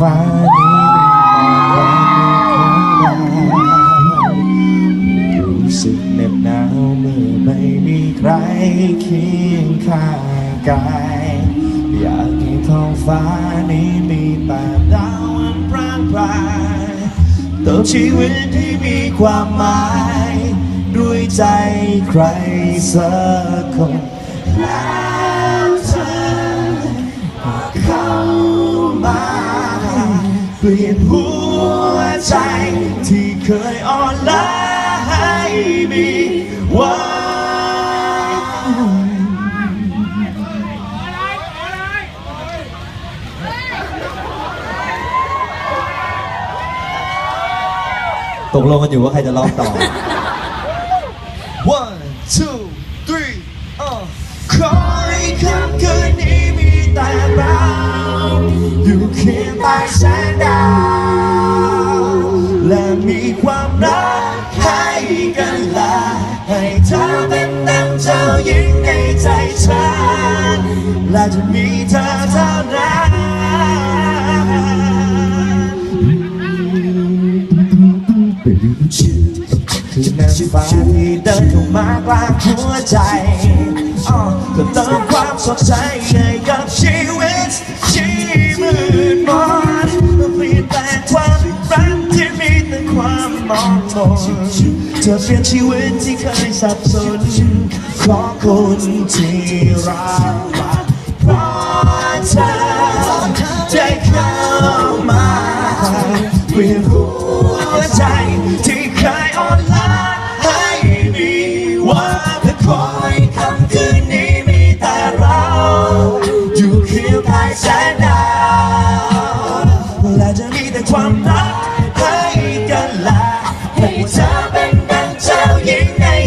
ฟ้านี้มีแต่วันของเรารู้สึกเหน็บหนาวเมื่อไม่มีใครเคียงข้างกาย อยากให้ท้องฟ้านี้มีแต่ดาวอันพร่างพรายเติมชีวิตที่มีความหมาย ด้วยใจใครสักคน เปลี่ยนหัวใจ ที่เคยอ่อนล้าให้มีวันตกลงกันอยู่ว่าใครจะร้องต่อ One two three อะขอให้คำคืนนี้มีแต่เรา อยู่เคียงใต้แสงดาว และมีความรักให้กันละให้เธอเป็นดังเจ้าหญิงในใจฉัน และจะมีเธอเท่านั้นคือนางฟ้าที่เดินเข้ามากลางหัวใจอ้อก็เติมความสดใสให้กับชีวิต มองมนเธอเปลี่ยนชีวิตที่เคยสับสนของคนที่รักเพราะเธอได้เข้ามาเปลี่ยนหัวใจที่เคยอ่อนล้าให้มีวันและคอยคำคืนนี้มีแต่เรา อยู่เคียงใต้แสงดาวและจะมีแต่ความรัก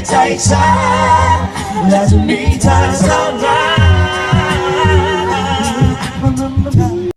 ดังเจ้าหญิง